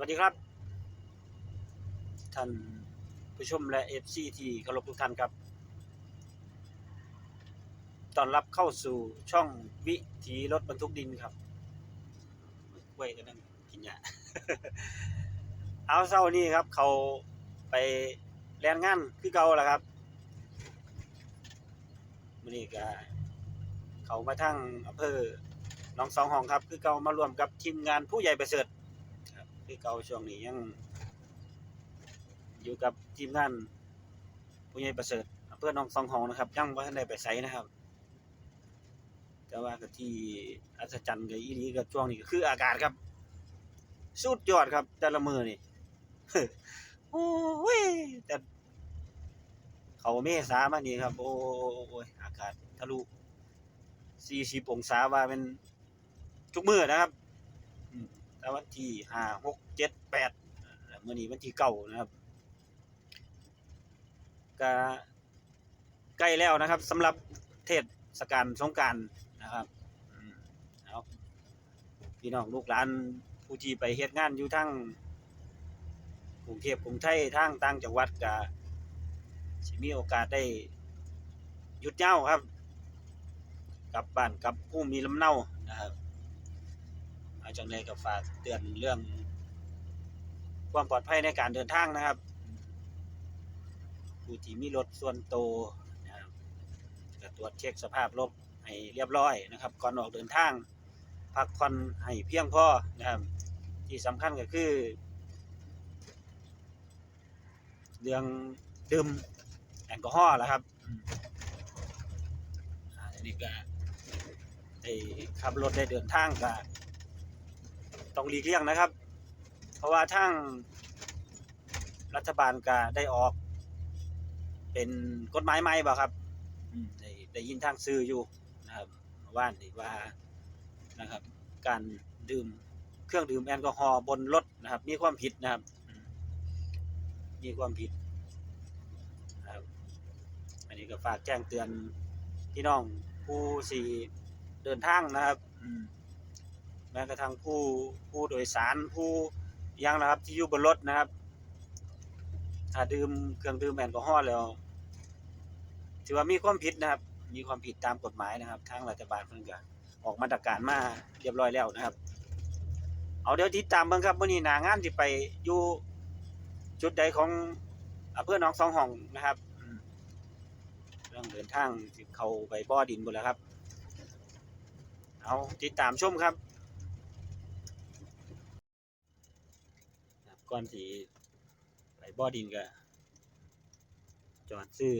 วัสดีครับ ท่านผู้ชมและเอฟซีที่เคารพทุกท่านครับต้อนรับเข้าสู่ช่องวิถีรถบรรทุกดินครับไว้กันนั่งกินยาเอาเศร้านี่ครับ เขาไปแรงงานคือเก่าแล้วครับมื้อนี้ก็เขามาทั้งอำเภอหนองสองห้องครับ คือเก่ามารวมกับทีมงานผู้ใหญ่ประเสริฐ คือเก่าช่วงนี้ยัง อยู่กับทีมงานผู้ใหญ่ประเสริฐอำเภอหนองสองหองนะครับยังบ่ทันได้ไปไสนะครับ แต่ว่าก็ที่อัศจรรย์กับอีนี้กับช่วงนี้ก็คืออากาศครับ สุดยอดครับ แต่ละมือนี่โอ้ยแต่เขาเมษามานี่ครับ โอ้ยอากาศทะลุ40องศาว่าเป็นทุกมือนะครับ ววันที่ห้าหกเจ็ดแปดแล้วมื่อนี้วันที่เก้านะครับก็ใกล้แล้วนะครับสำหรับเทศกาลสงการนะครับเอาพี่น้องลูกหลานผู้ที่ไปเฮ็ดงานอยู่ทั้งกรุงเทพกรุงไทยทางต่างจังหวัดก็สิมีโอกาสได้หยุดเย้าครับ กลับบ้านกลับภูมิลำเนานะครับ อาจังเลยก็ฝากเตือนเรื่อง ความปลอดภัยในการเดินทางนะครับผู้ที่มีรถส่วนโตวนะครับก็ตรวจเช็คสภาพรถให้เรียบร้อยนะครับ ก่อนออกเดินทาง พักผ่อนให้เพียงพอนะครับ ที่สำคัญก็คือ เรื่องดื่มแอลกอฮอล์แหละครับอันนี้ก็ได้ขับรถได้เดินทางก็ ต้องหลีกเลี่ยงนะครับ เพราะว่าทางรัฐบาลก็ได้ออก เป็นกฎหมายใหม่บ่ครับได้ได้ยินทางสื่ออยู่นะครับว่านี่ว่านะครับ การดื่มเครื่องดื่มแอลกอฮอล์บนรถนะครับ มีความผิดนะครับมมีความผิดนะครับ อันนี้ก็ฝากแจ้งเตือนพี่น้องผู้สี่เดินทางนะครับ แม้กระทั่งผู้ผู้โดยสารผู้ยังนะครับที่อยู่บนรถนะครับ ถ้าดื่มเครื่องดื่มแอลกอฮอล์แล้วถือว่ามีความผิดนะครับ มีความผิดตามกฎหมายนะครับ ทางรัฐบาลเพิ่นก็ออกมาตรการมาเรียบร้อยแล้วนะครับ เอาเดี๋ยวติดตามเบิ่งครับมื้อนี้หนางานสิไปอยู่จุดใดของอำเภอหนองสองห้องนะครับเรื่องเดินทางเข้าไปบ่อดินพุ่นแล้วครับ เอาติดตามชมครับ ครับ ก่อนที่ไปบ่อดินก็จอดซื้อ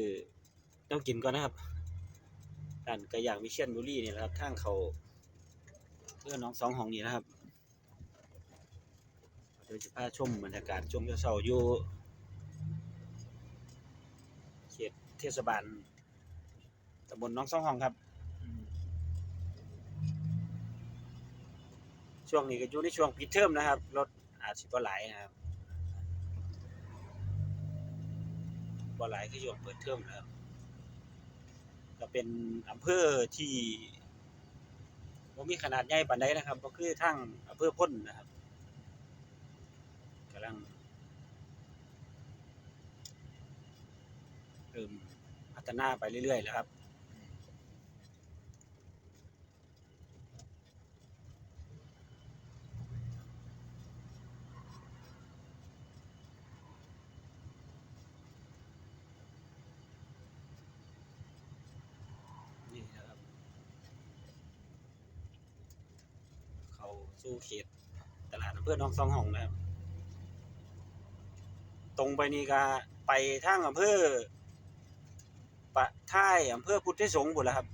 ต้องกินก่อนนะครับร้านไก่ย่างวิเชียนบุรีนี่แหละครับทางเขาเพื่อน้องสองห้องนี้นะครับเดี๋ยวจะพาชมบรรยากาศช่วงเช้าอยู่เขตเทศบาลตำบลน้องสองห้องครับ ช่วงนี้ก็อยู่ในช่วงปิดเทอมนะครับรถ อาจสิบ่หลายนะครับบ่หลายคือช่วงเปิดเทอมนะครับก็เป็นอำเภอที่บ่มีขนาดใหญ่ปานใดนะครับก็คือทางอำเภอพ้นนะครับกำลังเริ่มพัฒนาไปเรื่อยๆแล้วครับ นี่นะครับ เขา สู่เขตตลาดอำเภอหนองสองห้องนะครับ ตรงไปนี่ก็ไปทางอำเภอปะท่ายอำเภอพุทธสงฆ์บุนแล้วครับ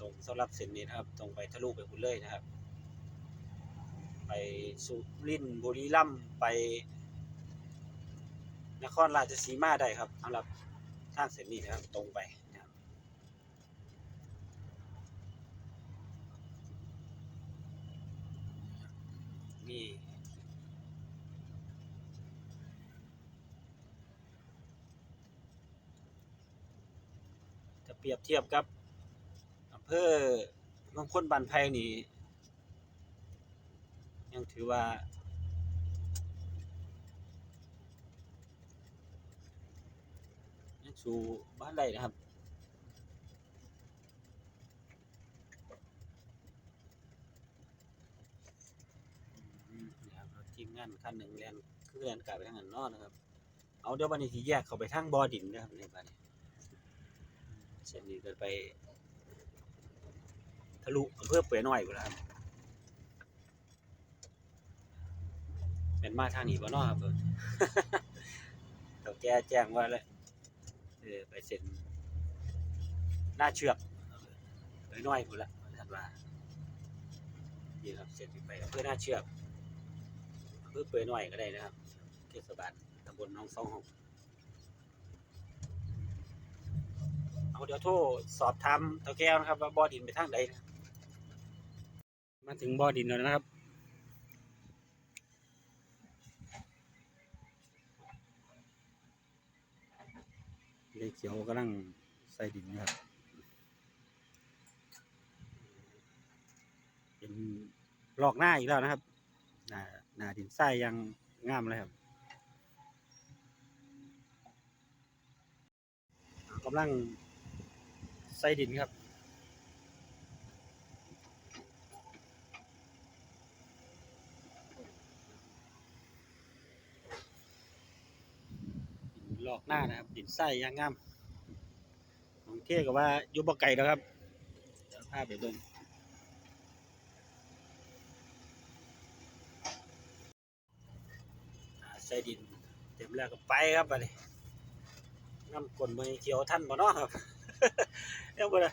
ตรงสำหรับเส้นนี้นะครับ ตรงไปทะลุไปบุนเลยนะครับ ไปสุรินทร์บุรีรัมย์ไปนครราชสีมาได้ครับสำหรับทางเส้นนี้นะครับ ตรงไป นี่จะเปรียบเทียบกับอำเภอเมืองพ้นบันไพนี่ยังถือว่า ยังสู่บ้านได้นะครับ อืมนี่ครับรถทีมงาน คันหนึ่งแลนคือแลนกลับไปทางนั้นนอกนะครับ เอาเดี๋ยวบันนี้ที่แยกเข้าไปทางบ่อดินนะครับในบ้านนี้เส้นนี้เกินไป ทะลุอำเภอเปื่อยน้อยพุ่นล่ะครับเป็นมาทางนี้บ่เนาะครับเพิ่นเฒ่าแก่แจ้งว่าแล้เออไปเซ็นหน้าเชือกเปื่อยน้อยพุ่นละท่านว่านี่ครับเซ็นไปอำเภอหน้าเชือก อำเภอเปื่อยน้อยก็ได้นะครับ เทศบาลตำบลหนองสองห้องเอาเดี๋ยวโทรสอบถามเฒ่าแก้วนะครับ ว่าบ่อดินไปทางใดนะมาถึงบ่อดินแล้วนะครับ เลเขียวกำลังใส่ดินนะครับ เป็นลอกหน้าอีกแล้วนะครับ หน้าดินทรายยังงามเลยครับกำลังใส่ดินครับดินลอกหน้านะครับ ดินทรายยังงามน้องเท่ก็ว่ายู่บ่ไก่แล้วครับเดี๋ยวพาไปเบิ่ง อ่าใส่ดิน เต็มแล้วก็ไปครับบัดนี้น้ำกลนมือเขียวท่านบ่เนาะครับยังบ่ได้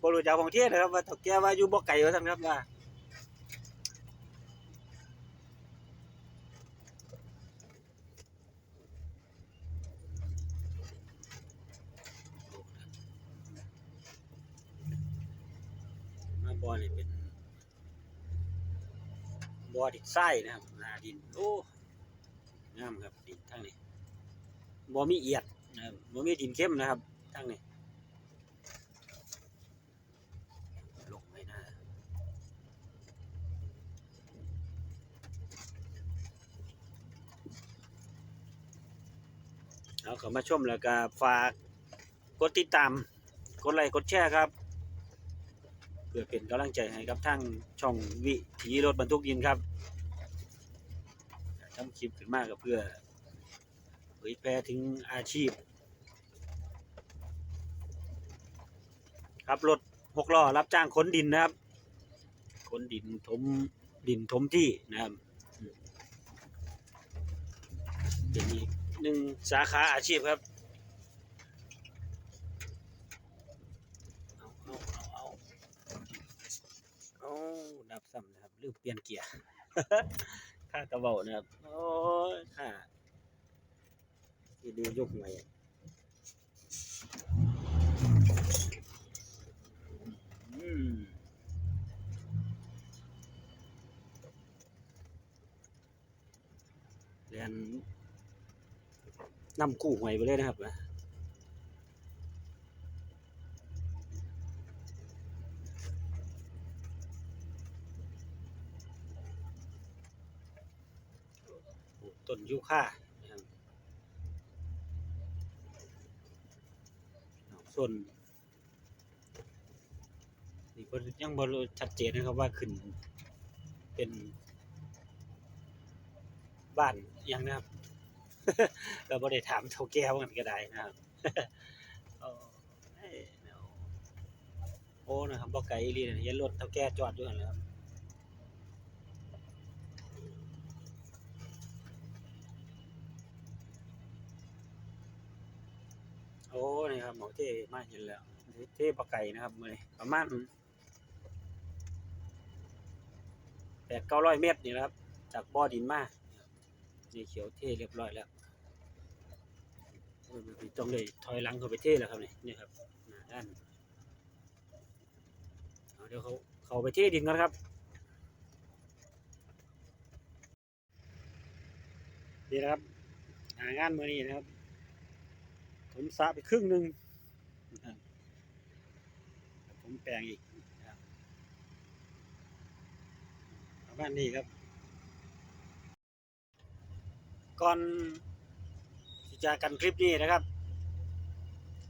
บ่รู้จักของเทศนะครับว่าเฒ่าแก่ว่าอยู่บ่ไกลว่าซั่นครับว่าบ่อนี่เป็นบ่อดินทรายนะครับหน้าดินโอ้ งามครับดินทางนี้บ่มีเอียดนะครับบ่มีดินเข้มนะครับทางนี้ลงไปหน้าเอาเข้ามาชมแล้วก็ฝากกดติดตามกดไลค์กดแชร์ครับ เพื่อเป็นกำลังใจให้กับทางช่องวิถีรถบรรทุกดินครับ ทำคลิปขึ้นมากก็เพื่อเผยแพร่ถึงอาชีพ ครับรถหกล้อรับจ้างขนดินนะครับขนดินถมดินถมที่นะครับเป็นอีกหนึ่งสาขาอาชีพครับเอาเอาเอาเอาเอาดับซ้ำนะครับลืมเปลี่ยนเกียร์ ค่ากระเบานะครับ โอ้ยค่าที่ดูยกหน่วยอืมเรียนนำกู้หวยไปเลยนะครับนะ ต้นยูคานะครับเอาส่วนนี่ยังบรชัดเจนนะครับว่าขึ้นเป็น บ้านยังนะครับเราบ่ได้ถามเท่าแก้วกันก็ได้นะครับโอ้นะครับบ่ไกลอีหลีนะเห็นรถเท่าแก่จอดอยู่นะครับ โอ้นี่ครับหมอเท่มาเห็นแล้วเท่ปะไก่นะครับมือนี้ประมาณแปดเก้าร้อยเมตรนี่แหละครับ จากบ่อดินมานี่เขียวเท่เรียบร้อยแล้วต้องเลยถอยหลังเข้าไปเท่แล้วครับนี่นี่ครับหน้าด้านเอาเดี๋ยวเขาเขาไปเท่ดินกันครับนี่นะครับ หางานมือนี้นะครับ ผมสระไปครึ่งหนึ่งผมแปลงอีกบประมาณนี้ครับ ก่อนที่จะกันคลิปนี้นะครับ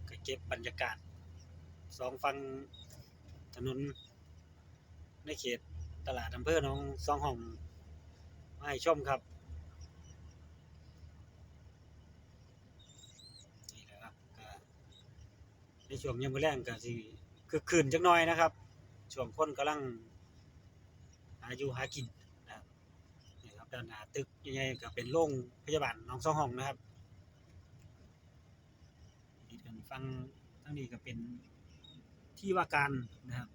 ก็เก็บบรรยากาศสองฝั่งถนน ในเขตตลาดอำเภอหนองสองห้องมาให้ชมครับ นี่แหละครับก็ใน ช่วงยามมื้อแรงก็สิคือคืนจักหน่อยนะครับ ช่วงคนกำลังหาอยู่หากินนะครับนี่ครับด้านหน้าตึกใหญ่ๆก็เป็นโรงพยาบาลหนองสองห้องนะครับที่ทางฟังทั้งนี้ก็เป็นที่ว่าการนะครับ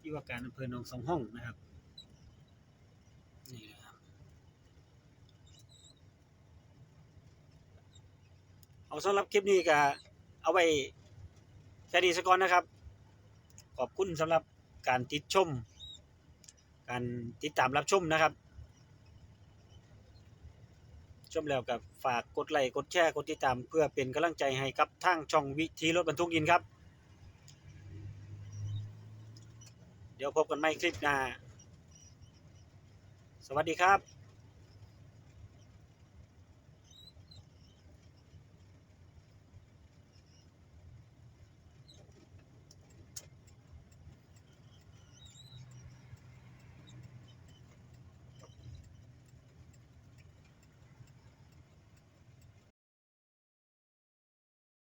ที่ว่าการอำเภอหนองสองห้องนะครับนี่นะครับเอาสำหรับคลิปนี้ก็ เอาไว้แค่นี้สักก่อนนะครับ ขอบคุณสำหรับการติดชม การติดตามรับชมนะครับ ชมแล้วกับฝากกดไลค์กดแชร์กดติดตาม เพื่อเป็นกำลังใจให้กับทางช่องวิธีรถบรรทุกดินครับ เดี๋ยวพบกันใหม่คลิปหน้า สวัสดีครับ